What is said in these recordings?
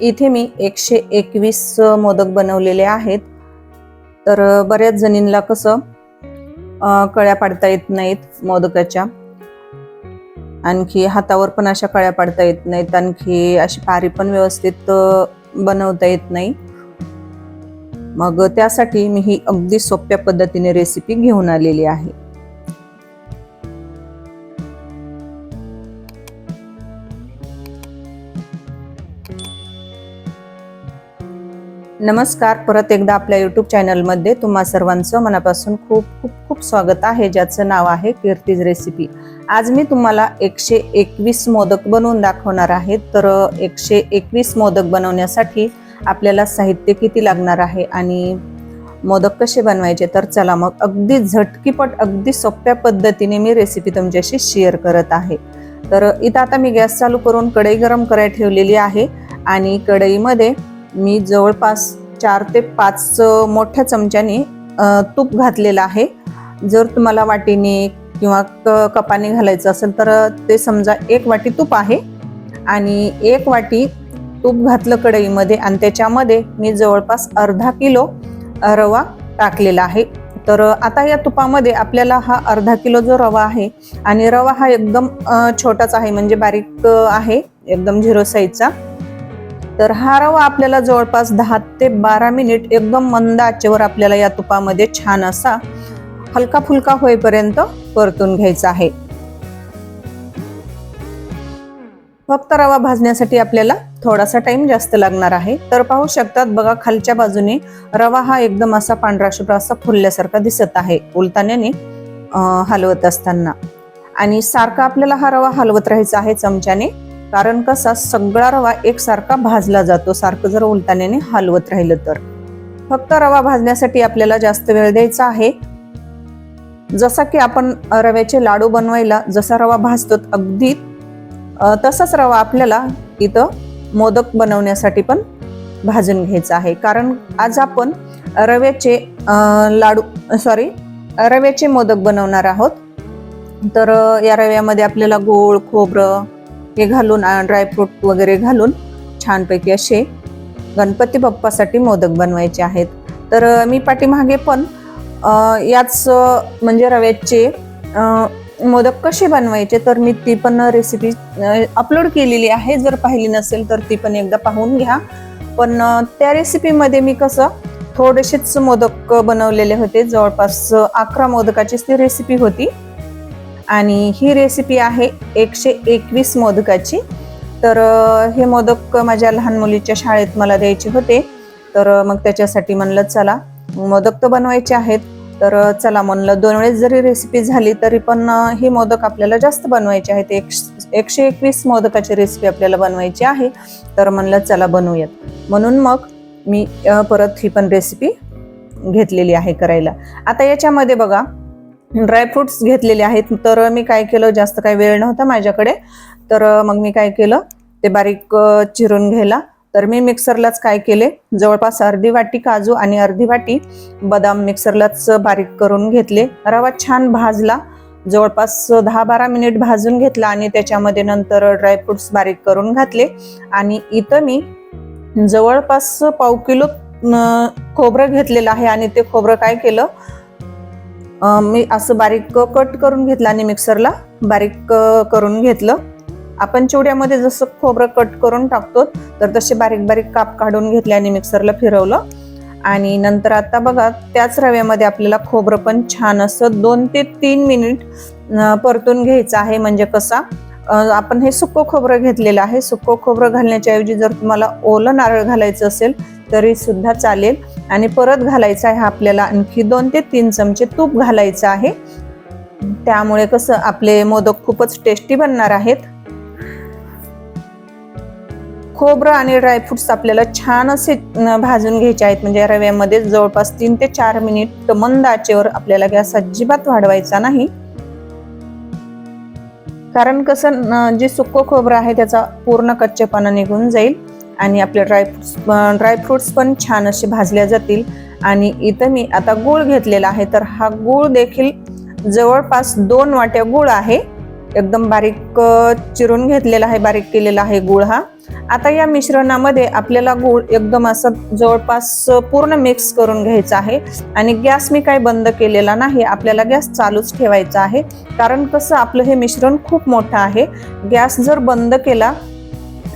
इथे मी एकशे एकवीस मोदक बनवलेले आहेत. तर बऱ्याच जणींना कसं कळ्या पाडता येत नाहीत मोदकाच्या. आणखी हातावर पण अशा कळ्या पाडता येत नाहीत. आणखी अशी पारी पण व्यवस्थित बनवता येत नाही. मग त्यासाठी मी ही अगदी सोप्या पद्धतीने रेसिपी घेऊन आलेली आहे. नमस्कार. परत एकदा आपल्या यूट्यूब चॅनलमध्ये तुम्हा सर्वांचं मनापासून खूप खूप खूप स्वागत आहे ज्याचं नाव आहे कीर्तीज रेसिपी आज मी तुम्हाला एकशे एकवीस मोदक बनवून दाखवणार आहे. तर एकशे एकवीस मोदक बनवण्यासाठी आपल्याला साहित्य किती लागणार आहे आणि मोदक कसे बनवायचे? तर चला मग अगदी झटकीपट अगदी सोप्या पद्धतीने मी रेसिपी तुमच्याशी शेअर करत आहे. तर इथं आता मी गॅस चालू करून कढई गरम करायला ठेवलेली आहे आणि कढईमध्ये मी जवळपास चार ते पाच मोठ्या चमच्याने तूप घातलेलं आहे. जर तुम्हाला वाटीने किंवा क कपाने घालायचं असेल तर ते समजा एक वाटी तूप आहे. आणि एक वाटी तूप घातलं कढईमध्ये आणि त्याच्यामध्ये मी जवळपास अर्धा किलो रवा टाकलेला आहे. तर आता या तुपामध्ये आपल्याला हा अर्धा किलो जो रवा आहे आणि रवा हा एकदम छोटाच आहे म्हणजे बारीक आहे एकदम झिरो साईजचा तर हा रवा आपल्याला जवळपास दहा ते बारा मिनिट एकदम मंद आचेवर आपल्याला या तुपामध्ये छान असा हलका फुलका होईपर्यंत परतून घ्यायचा आहे. फक्त रवा भाजण्यासाठी आपल्याला थोडासा टाइम जास्त लागणार आहे. तर पाहू शकतात बघा खालच्या बाजूने रवा हा एकदम असा पांढरा शुभ्र असा फुलल्यासारखा दिसत आहे उलताण्याने हलवत असताना. आणि सारखा आपल्याला हा रवा हलवत राहायचा आहे चमच्याने. कारण कसा सगळा रवा एकसारखा भाजला जातो. सारखं जर उलटाण्याने हलवत राहिलं तर. फक्त रवा भाजण्यासाठी आपल्याला जास्त वेळ द्यायचा आहे. जसा की आपण रव्याचे लाडू बनवायला जसा रवा भाजतो अगदी तसाच रवा आपल्याला इथं मोदक बनवण्यासाठी पण भाजून घ्यायचा आहे. कारण आज आपण रव्याचे लाडू सॉरी रव्याचे मोदक बनवणार आहोत. तर या रव्यामध्ये आपल्याला गोळ खोबरं हे घालून ड्रायफ्रूट वगैरे घालून छानपैकी असे गणपती बाप्पासाठी मोदक बनवायचे आहेत. तर मी पाठीमागे पण याच म्हणजे रव्याचे मोदक कसे बनवायचे तर मी ती पण रेसिपी अपलोड केलेली आहे. जर पाहिली नसेल तर ती पण एकदा पाहून घ्या. पण त्या रेसिपीमध्ये मी कसं थोडेसेच मोदक बनवलेले होते. जवळपास अकरा मोदकाचीच ती रेसिपी होती. आणि ही रेसिपी आहे एकशे एकवीस मोदकाची. तर हे मोदक माझ्या लहान मुलीच्या शाळेत मला द्यायचे होते. तर मग त्याच्यासाठी म्हणलं चला मोदक तर बनवायचे आहेत. तर चला म्हणलं दोन वेळेस जरी रेसिपी झाली तरी पण हे ही मोदक आपल्याला जास्त बनवायचे आहेत. एक एकशे एकवीस मोदकाची रेसिपी आपल्याला बनवायची आहे. तर म्हणलं चला बनवूयात. म्हणून मग मी परत ही पण रेसिपी घेतलेली आहे करायला. आता याच्यामध्ये बघा ड्रायफ्रुट्स घेतलेले आहेत. तर मी काय केलं जास्त काही वेळ नव्हता माझ्याकडे. तर मग मी काय केलं ते बारीक चिरून घ्यायला. तर मी मिक्सरलाच काय केले जवळपास अर्धी वाटी काजू आणि अर्धी वाटी बदाम मिक्सरलाच बारीक करून घेतले. रवा छान भाजला. जवळपास दहा बारा मिनिट भाजून घेतला आणि त्याच्यामध्ये नंतर ड्रायफ्रुट्स बारीक करून घातले. आणि इथं मी जवळपास पाव किलो खोबरं घेतलेलं आहे आणि ते खोबरं काय केलं मी असं बारीक कट करून घेतलं आणि मिक्सरला बारीक करून घेतलं. आपण चिवड्यामध्ये जसं खोबरं कट करून टाकतो तर तसे बारीक बारीक काप काढून घेतले आणि मिक्सरला फिरवलं. आणि नंतर आता बघा त्याच रव्यामध्ये आपल्याला खोबरं पण छान असं दोन ते तीन मिनिट परतून घ्यायचं आहे. म्हणजे कसा आपण हे सुकं खोबरं घेतलेलं आहे. सुकं खोबरं घालण्याच्या ऐवजी जर तुम्हाला ओलं नारळ घालायचं असेल तरी सुद्धा चालेल. आणि परत घालायचं आहे आपल्याला आणखी दोन ते तीन चमचे तूप घालायचं आहे. त्यामुळे कसं आपले मोदक खूपच टेस्टी बनणार आहेत. खोबरं आणि ड्रायफ्रुट्स आपल्याला छान असे भाजून घ्यायचे आहेत. म्हणजे रव्यामध्ये जवळपास तीन ते चार मिनिट मंद आचेवर आपल्याला गॅस अजिबात वाढवायचा नाही. कारण कसं जे सुकं खोबरं आहे त्याचा पूर्ण कच्चेपणा निघून जाईल. आणि आपले ड्रायफ्रुट्स ड्रायफ्रुट्स पण छान असे भाजल्या जातील. आणि इथं मी आता गूळ घेतलेला आहे तर हा गूळ देखील जवळपास दोन वाट्या गूळ आहे. एकदम बारीक चिरून घेतलेला आहे बारीक केलेला आहे गूळ हा. आता या मिश्रणामध्ये आपल्याला गूळ एकदम असं जवळपास पूर्ण मिक्स करून घ्यायचा आहे. आणि गॅस मी काही बंद केलेला नाही आपल्याला गॅस चालूच ठेवायचा आहे. कारण कसं आपलं हे मिश्रण खूप मोठं आहे. गॅस जर बंद केला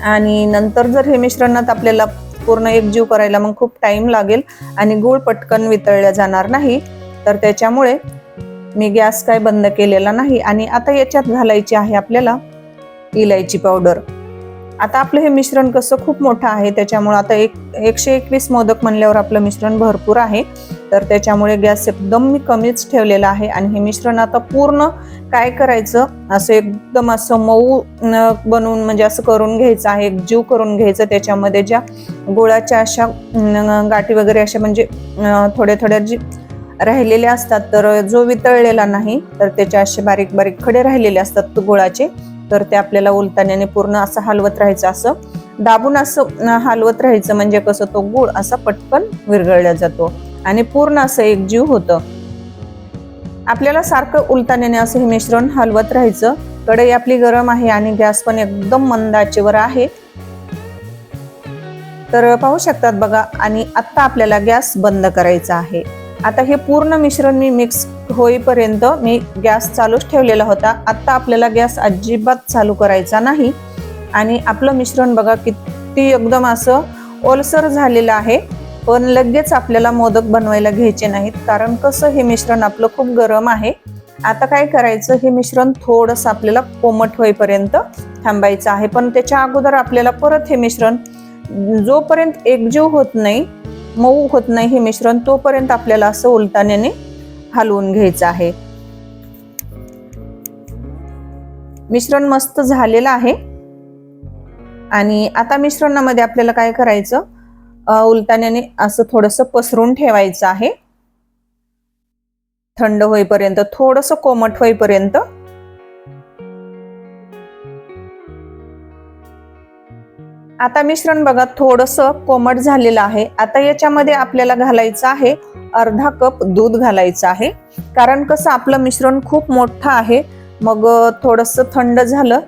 आणि नंतर जर हे मिश्रणात आपल्याला पूर्ण एकजीव करायला मग खूप टाइम लागेल आणि गूळ पटकन वितळल्या जाणार नाही तर त्याच्यामुळे मी गॅस काय बंद केलेला नाही. आणि आता याच्यात घालायची आहे आपल्याला इलायची पावडर आता आपलं हे मिश्रण कसं खूप मोठं आहे त्याच्यामुळे आता एक एकशे एकवीस मोदक म्हणल्यावर आपलं मिश्रण भरपूर आहे. तर त्याच्यामुळे गॅस एकदम मी कमीच ठेवलेला आहे आणि हे मिश्रण आता पूर्ण काय करायचं असं एकदम असं मऊ न बनवून म्हणजे असं करून घ्यायचं आहे एक जीव करून घ्यायचं. त्याच्यामध्ये ज्या गुळाच्या अशा गाठी वगैरे अशा म्हणजे थोड्या थोड्या जी राहिलेल्या असतात तर जो वितळलेला नाही तर त्याचे असे बारीक बारीक खडे राहिलेले असतात गुळाचे. तर ते आपल्याला उलताण्याने पूर्ण असं हलवत राहायचं असं दाबून असं हलवत राहायचं म्हणजे कसं तो गुळ असा पटकन विरघळला जातो आणि पूर्ण असं एकजीव होतं. आपल्याला सारखं उलताण्याने असं हे मिश्रण हलवत राहायचं. कढई आपली गरम आहे आणि गॅस पण एकदम मंद आचेवर आहे. तर पाहू शकतात बघा आणि आत्ता आपल्याला गॅस बंद करायचा आहे. आता हे पूर्ण मिश्रण मी मिक्स होईपर्यंत मी गॅस चालूच ठेवलेला होता. आत्ता आपल्याला गॅस अजिबात चालू करायचा नाही. आणि आपलं मिश्रण बघा किती एकदम असं ओलसर झालेलं आहे. पण लगेच आपल्याला मोदक बनवायला घ्यायचे नाहीत. कारण कसं हे मिश्रण आपलं खूप गरम आहे. आता काय करायचं? हे मिश्रण थोडंसं आपल्याला कोमट होईपर्यंत थांबायचं आहे. पण त्याच्या अगोदर आपल्याला परत हे मिश्रण जोपर्यंत एकजीव होत नाही मऊ होत नाही हे मिश्रण तोपर्यंत आपल्याला असं उलताण्याने हलवून घ्यायचं आहे. मिश्रण मस्त झालेलं आहे. आणि आता मिश्रणामध्ये आपल्याला काय करायचं? उलटाण्याने उलताण्याने असं थोडस पसरून ठेवायचं आहे. थंड होईपर्यंत थोडस कोमट होईपर्यंत आता मिश्रण बघा थोडस कोमट झालेलं आहे. आता याच्यामध्ये आपल्याला घालायचं आहे अर्धा कप दूध घालायचं आहे. कारण कसं आपलं मिश्रण खूप मोठं आहे. मग थोडस थंड झालं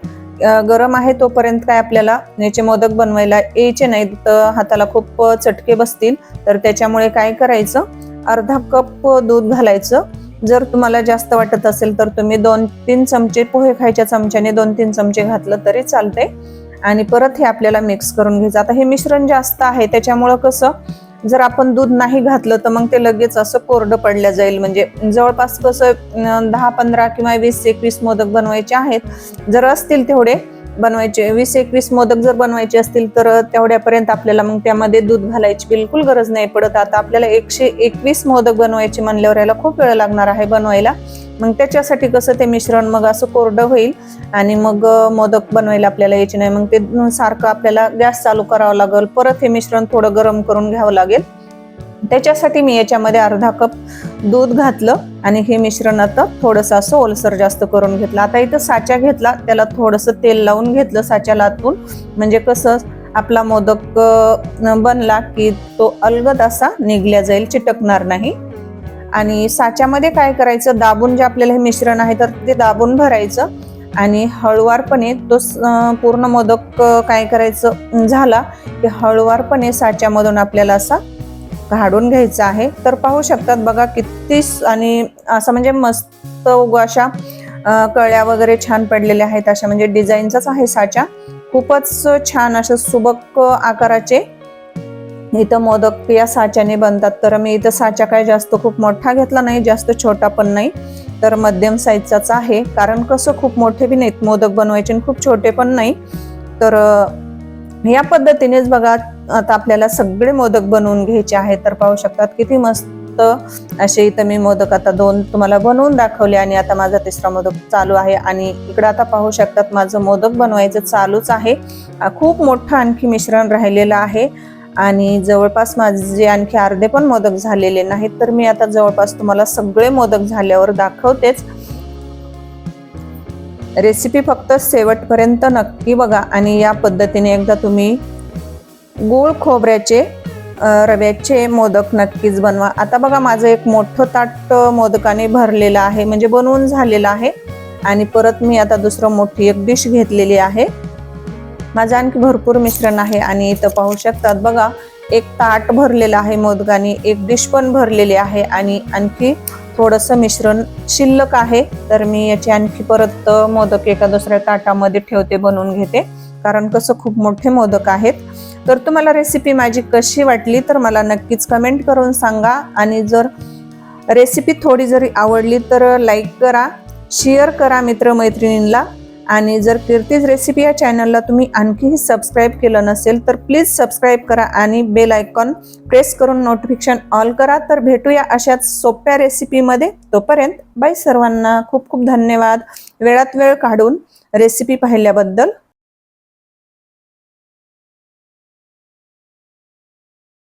गरम आहे तोपर्यंत काय आपल्याला याचे मोदक बनवायला यायचे नाहीत. तर हाताला खूप चटके बसतील. तर त्याच्यामुळे काय करायचं अर्धा कप दूध घालायचं. जर तुम्हाला जास्त वाटत असेल तर तुम्ही दोन तीन चमचे पोहे खायच्या चमच्याने दोन तीन चमचे घातलं तरी चालतंय. आणि परत हे आपल्याला मिक्स करून घ्यायचं. आता हे मिश्रण जास्त आहे त्याच्यामुळं कसं जर आपण दूध नाही घातलं तर मग ते लगेच असं कोरडं पडलं जाईल. म्हणजे जवळपास कसं दहा पंधरा किंवा वीस एकवीस मोदक बनवायचे आहेत. जर असतील तेवढे बनवायचे. वीस एकवीस मोदक जर बनवायचे असतील तर तेवढ्यापर्यंत आपल्याला मग त्यामध्ये दूध घालायची बिलकुल गरज नाही पडत. आता आपल्याला एकशे एकवीस मोदक बनवायचे म्हणल्यावर याला खूप वेळ लागणार आहे बनवायला. मग त्याच्यासाठी कसं ते मिश्रण मग असं कोरडं होईल आणि मग मोदक बनवायला आपल्याला यायचे नाही मग ते सारखं आपल्याला गॅस चालू करावं लागेल. परत हे मिश्रण थोडं गरम करून घ्यावं लागेल. त्याच्यासाठी मी याच्यामध्ये अर्धा कप दूध घातलं आणि हे मिश्रण आता थोडंसं असं ओलसर जास्त करून घेतलं. आता इथं साच्या घेतला त्याला थोडंसं तेल लावून घेतलं साच्याला आतून म्हणजे कसं आपला मोदक बनला की तो अलगद असा निघल्या जाईल चिटकणार नाही. आणि साच्यामध्ये काय करायचं? दाबून जे आपल्याला हे मिश्रण आहे तर ते दाबून भरायचं. आणि हळुवारपणे तो स- पूर्ण मोदक काय करायचं? झाला की हळुवारपणे साच्यामधून आपल्याला असा काढून घ्यायचा आहे. तर पाहू शकतात बघा किती आणि असं म्हणजे मस्त उगा अशा कळ्या वगैरे छान पडलेल्या आहेत. अशा म्हणजे डिझाईनचाच आहे साच्या खूपच छान अशा सुबक आकाराचे इथं मोदक या साच्याने बनतात. तर मी इथं साचा काय जास्त खूप मोठा घेतला नाही जास्त छोटा पण नाही. तर मध्यम साईजचाच आहे. कारण कसं खूप मोठे बी नाहीत. मोदक बनवायचे आणि खूप छोटे पण नाही. तर या पद्धतीनेच बघा आता आपल्याला सगळे मोदक बनवून घ्यायचे आहेत. तर पाहू शकतात किती मस्त असे इथं मी मोदक आता दोन तुम्हाला बनवून दाखवले आणि आता माझा तिसरा मोदक चालू आहे. आणि इकडं आता पाहू शकतात माझं मोदक बनवायचं चालूच आहे. खूप मोठं आणखी मिश्रण राहिलेलं आहे. आणि जवळपास माझे आणखी अर्धे पण मोदक झालेले नाहीत तर मी आता जवळपास तुम्हाला सगळे मोदक झाल्यावर दाखवतेच. रेसिपी फक्त शेवटपर्यंत नक्की बघा आणि या पद्धतीने एकदा तुम्ही गूळ खोबऱ्याचे रव्याचे मोदक नक्कीच बनवा. आता बघा माझं एक मोठं ताट मोदकाने भरलेलं आहे म्हणजे बनवून झालेलं आहे. आणि परत मी आता दुसरं मोठी एक डिश घेतलेली आहे. माझं आणखी भरपूर मिश्रण आहे आणि इथं पाहू शकतात बघा एक ताट भरलेलं आहे मोदकाने एक डिश पण भरलेली आहे आणि आणखी थोडंसं मिश्रण शिल्लक आहे. तर मी याची आणखी परत मोदक एका दुसऱ्या ताटामध्ये ठेवते बनवून घेते. कारण कसं खूप मोठे मोदक आहेत. तर तुम्हाला रेसिपी माझी कशी वाटली तर मला नक्कीच कमेंट करून सांगा. आणि जर रेसिपी थोडी जरी आवडली तर लाईक करा शेअर करा मित्रमैत्रिणींना आणि जर कीर्तीज रेसिपी या चॅनलला तुम्ही आणखीही सबस्क्राईब केलं नसेल तर प्लीज सबस्क्राईब करा आणि बेल आयकॉन प्रेस करून नोटिफिकेशन ऑल करा. तर भेटूया अशाच सोप्या रेसिपीमध्ये तोपर्यंत बाय सर्वांना खूप खूप धन्यवाद. वेळात वेळ काढून रेसिपी पाहिल्याबद्दल.